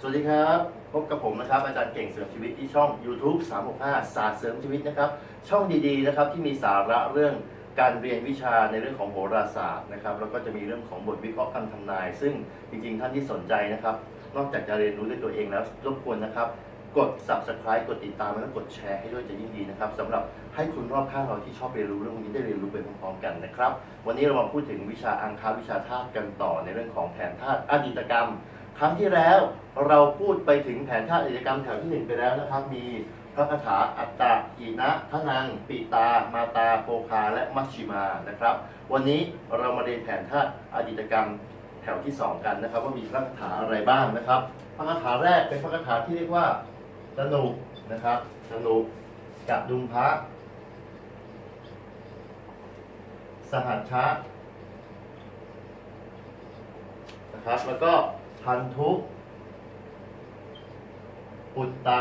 สวัสดีครับ พบกับผมนะครับ อาจารย์เก่งเสริมชีวิตที่ช่อง YouTube 365ศาสตร์เสริมชีวิตนะครับ ช่องดีๆนะครับที่มีสาระเรื่องการเรียนวิชาในเรื่องของโหราศาสตร์นะครับ แล้วก็จะมีเรื่องของบทวิเคราะห์คำทำนาย ซึ่งจริงๆท่านที่สนใจนะครับ นอกจากจะเรียนรู้ด้วยตัวเองแล้วรบกวนนะครับ กด subscribe กดติดตามแล้วก็กดแชร์ให้ด้วยจะยิ่งดีนะครับสำหรับให้คุณรอบข้างเราที่ชอบเรียนรู้เรื่องพวกนี้ได้เรียนรู้ไปพร้อมๆกันนะครับ วันนี้เรามาพูดถึงวิชาอังคาวิชาธาตุกันต่อในเรื่องของแผนธาตุอดีตกรรม ครั้งที่แล้วเราพูดไปถึงแผนธาตุอดีตกรรมแถวที่หนึ่งไปแล้วนะครับ มีพระคาถาอัตตาอีนะทนังปิตา มาตาโปคาและมัชชิมานะครับ วันนี้เรามาเรียนแผนธาตุอดีตกรรมแถวที่สองกันนะครับ ว่ามีพระคาถาอะไรบ้างนะครับ พระคาถาแรกเป็นพระคาถาที่เรียกว่าสนุกนะครับสนุกกับดุมพระสหัชชะนะครับแล้วก็ พันธุปุตตะ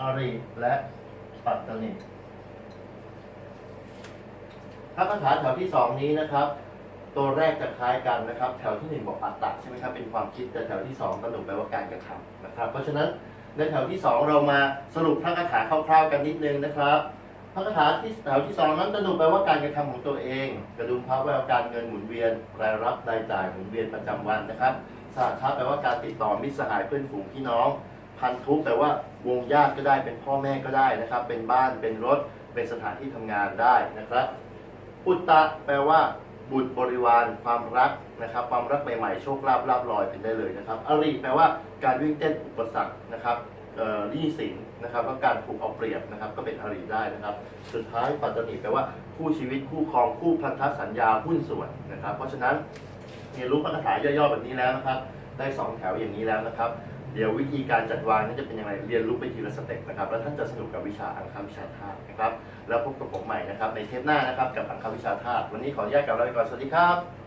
อริและปัตตนิพระคาถาแถวที่สองนี้นะครับ ตัวแรกจะคล้ายกันนะครับ แถวที่หนึ่งบอกอัตตะใช่ไหมครับ เป็นความคิด แต่แถวที่สองกระหนุกแปลว่าการกระทำนะครับ เพราะฉะนั้นในแถวที่สองเรามาสรุปพระคาถาคร่าวๆกันนิดนึงนะครับ พระคาถาที่แถวที่สองนั้นกระหนุกแปลว่าการกระทำของตัวเอง กระดุมพระแปลว่าการเงินหมุนเวียนรายรับรายจ่ายหมุนเวียนประจำวันนะครับสหชาแปลว่าการติดต่อมิตรสหายเพื่อนฝูงพี่น้อง พันธุแปลว่าวงญาติก็ได้เป็นพ่อแม่ก็ได้นะครับ เป็นบ้านเป็นรถเป็นสถานที่ทำงานได้นะครับปุตตะแปลว่าบุตรบริวารความรักนะครับ ความรักใหม่ๆโชคลาภลาบลอยเป็นได้เลยนะครับอริแปลว่าการวิ่งเต้นอุปสรรคนะครับ หนี้สินนะครับแล้วการถูกเอาเปรียบนะครับก็เป็นอริได้นะครับ สุดท้ายปัตตนีแปลว่าคู่ชีวิตคู่ครองคู่พันธสัญญาหุ้นส่วนนะครับ เพราะฉะนั้นเรียนรู้พระคาถาย่อๆแบบนี้แล้วนะครับ ได้สองแถวอย่างนี้แล้วนะครับ เดี๋ยววิธีการจัดวางนั้นจะเป็นยังไงเรียนรู้ไปทีละสเต็ปนะครับแล้วท่านจะสนุกกับวิชาอังคาวิชาธาตุนะครับ แล้วพบกับผมใหม่นะครับในเทปหน้านะครับกับอังคาวิชาธาตุวันนี้ขออนุญาตกล่าวลาไปก่อนสวัสดีครับ